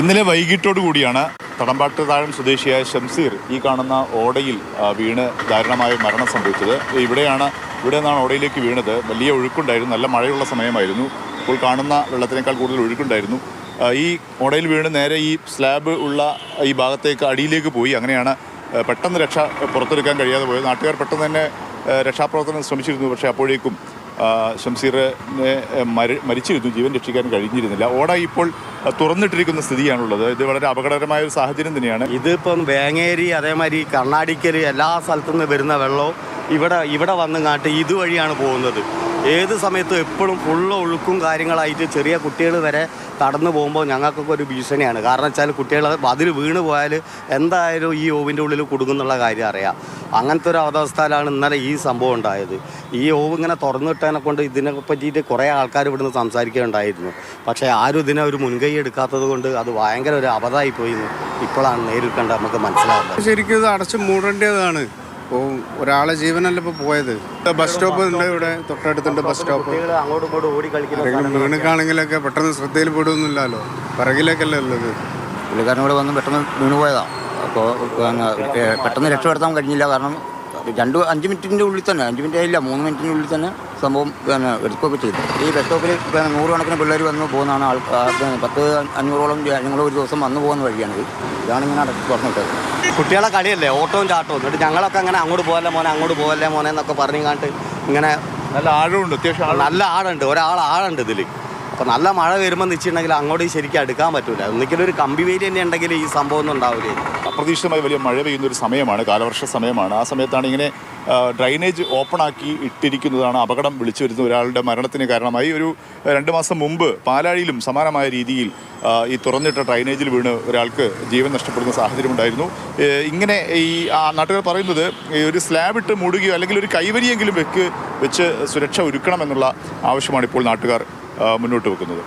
ഇന്നലെ വൈകിട്ടോടു കൂടിയാണ് തടമ്പാട്ട് താഴം സ്വദേശിയായ ഷംസീർ ഈ കാണുന്ന ഓടയിൽ വീണ് ദാരുണമായ മരണം സംഭവിച്ചത്. ഇവിടെയാണ് ഇവിടെ നിന്നാണ് ഓടയിലേക്ക് വീണത്. വലിയ ഒഴുക്കുണ്ടായിരുന്നു. നല്ല മഴയുള്ള സമയമായിരുന്നു. ഇപ്പോൾ കാണുന്ന വെള്ളത്തിനേക്കാൾ കൂടുതൽ ഒഴുക്കുണ്ടായിരുന്നു. ഈ ഓടയിൽ വീണ് നേരെ ഈ സ്ലാബ് ഉള്ള ഈ ഭാഗത്തേക്ക് അടിയിലേക്ക് പോയി. അങ്ങനെയാണ് പെട്ടെന്ന് രക്ഷ പുറത്തെടുക്കാൻ കഴിയാതെ പോയത്. നാട്ടുകാർ പെട്ടെന്ന് തന്നെ രക്ഷാപ്രവർത്തനം ശ്രമിച്ചിരുന്നു. പക്ഷേ അപ്പോഴേക്കും ഷംസീറിനെ മരി മരിച്ചിരുന്നു ജീവൻ രക്ഷിക്കാൻ കഴിഞ്ഞിരുന്നില്ല. ഓട ഇപ്പോൾ തുറന്നിട്ടിരിക്കുന്ന സ്ഥിതിയാണുള്ളത്. ഇത് വളരെ അപകടകരമായ ഒരു സാഹചര്യം തന്നെയാണ്. ഇതിപ്പം വേങ്ങേരി അതേമാതിരി കർണാടിക്കരി എല്ലാ സ്ഥലത്തു നിന്ന് വരുന്ന വെള്ളവും ഇവിടെ ഇവിടെ വന്നുങ്ങാട്ട് ഇതുവഴിയാണ് പോകുന്നത്. ഏത് സമയത്തും എപ്പോഴും ഫുള്ള് ഒഴുക്കും കാര്യങ്ങളായിട്ട് ചെറിയ കുട്ടികൾ വരെ കടന്നു പോകുമ്പോൾ ഞങ്ങൾക്കൊക്കെ ഒരു ഭീഷണിയാണ്. കാരണം വെച്ചാൽ കുട്ടികൾ അതിൽ വീണ് പോയാൽ എന്തായാലും ഈ ഓവിന്റെ ഉള്ളിൽ കുടുങ്ങുന്നുള്ള കാര്യം അറിയാം. അങ്ങനത്തെ ഒരു അവസ്ഥയിലാണ് ഇന്നലെ ഈ സംഭവം ഉണ്ടായത്. ഈ ഓവ് ഇങ്ങനെ തുറന്നിട്ടതിനെ കൊണ്ട് ഇതിനെ പറ്റിയിട്ട് കുറേ ആൾക്കാർ ഇവിടുന്ന് സംസാരിക്കുകയുണ്ടായിരുന്നു. പക്ഷേ ആരും ഇതിനെ ഒരു മുൻകൈ എടുക്കാത്തത് കൊണ്ട് അത് ഭയങ്കര ഒരു അബദ്ധമായി പോയി ഇപ്പോഴാണ് നേരിൽ കണ്ട് നമുക്ക് മനസ്സിലാവുന്നത്. ശരിക്കും ഇത് അടച്ചു മൂടേണ്ടതാണ്. ഇപ്പോൾ ഒരാളെ ജീവനല്ല ഇപ്പോൾ പോയത്. ബസ് സ്റ്റോപ്പ് ഉണ്ട് ഇവിടെ. തൊട്ടടുത്തുണ്ട് ബസ് സ്റ്റോപ്പ്. അങ്ങോട്ടും ഇങ്ങോട്ടും ഓടി കളിക്കുന്ന പെട്ടെന്ന് ശ്രദ്ധയിൽ പെടുന്നില്ലല്ലോ പിറകിലേക്കല്ലേ ഉള്ളത്. പുള്ളിക്കാരൻ ഇവിടെ വന്ന് പെട്ടെന്ന് വീണ് പോയതാ. അപ്പോൾ പെട്ടെന്ന് രക്ഷപ്പെടുത്താൻ കഴിഞ്ഞില്ല. കാരണം രണ്ട് അഞ്ച് മിനിറ്റിന്റെ ഉള്ളിൽ തന്നെ അഞ്ച് മിനിറ്റ് ആയില്ല മൂന്ന് മിനിറ്റിന്റെ ഉള്ളിൽ തന്നെ സംഭവം പിന്നെ എടുക്കുകയൊക്കെ ചെയ്തു. ഈ ബസ് സ്റ്റോപ്പിൽ പിന്നെ നൂറുകണക്കിന് പിള്ളേർ വന്ന് പോകുന്നതാണ് ആൾക്കാർ പത്ത് അഞ്ഞൂറോളം ഞങ്ങൾ ഒരു ദിവസം വന്നു പോകുന്ന വഴിയാണിത് ഇതാണ് ഇങ്ങനെ അടച്ച് തുറന്നിട്ടത് കുട്ടികളെ കളിയല്ലേ? ഓട്ടവും ചാട്ടവും. എന്നിട്ട് ഞങ്ങളൊക്കെ അങ്ങനെ അങ്ങോട്ട് പോകല്ലേ മോനെ അങ്ങോട്ട് പോകല്ലേ മോനെ എന്നൊക്കെ പറഞ്ഞു കാണ്ട് ഇങ്ങനെ നല്ല ആഴമുണ്ട് അത്യാവശ്യം നല്ല ആഴുണ്ട് ഒരാൾ ആഴുണ്ട് ഇതിൽ അപ്പോൾ നല്ല മഴ വരുമ്പോൾ നിശ്ചയിട്ടുണ്ടെങ്കിൽ അങ്ങോട്ട് ശരിക്കും അടുക്കാൻ പറ്റില്ല ഒന്നിക്കലും ഒരു കമ്പി വേരി തന്നെ ഉണ്ടെങ്കിൽ ഈ സംഭവം ഒന്നും ഉണ്ടാവില്ലേ അപ്രതീക്ഷിതമായി വലിയ മഴ പെയ്യുന്ന ഒരു സമയമാണ് കാലവർഷ സമയമാണ്. ആ സമയത്താണ് ഇങ്ങനെ ഡ്രൈനേജ് ഓപ്പണാക്കി ഇട്ടിരിക്കുന്നതാണ് അപകടം വിളിച്ചു വരുന്ന ഒരാളുടെ മരണത്തിന് കാരണമായി ഒരു രണ്ട് മാസം മുമ്പ് പാലാഴിയിലും സമാനമായ രീതിയിൽ ഈ തുറന്നിട്ട ഡ്രൈനേജിൽ വീണ് ഒരാൾക്ക് ജീവൻ നഷ്ടപ്പെടുന്ന സാഹചര്യം ഉണ്ടായിരുന്നു. ഏ, ഇങ്ങനെ ഈ ആ നാട്ടുകാർ പറയുന്നത് ഒരു സ്ലാബ് ഇട്ട് മൂടുകയോ അല്ലെങ്കിൽ ഒരു കൈവരിയെങ്കിലും വെക്ക് വെച്ച് സുരക്ഷ ഒരുക്കണമെന്നുള്ള ആവശ്യമാണ് ഇപ്പോൾ നാട്ടുകാർ മുന്നോട്ട് വെക്കുന്നത്.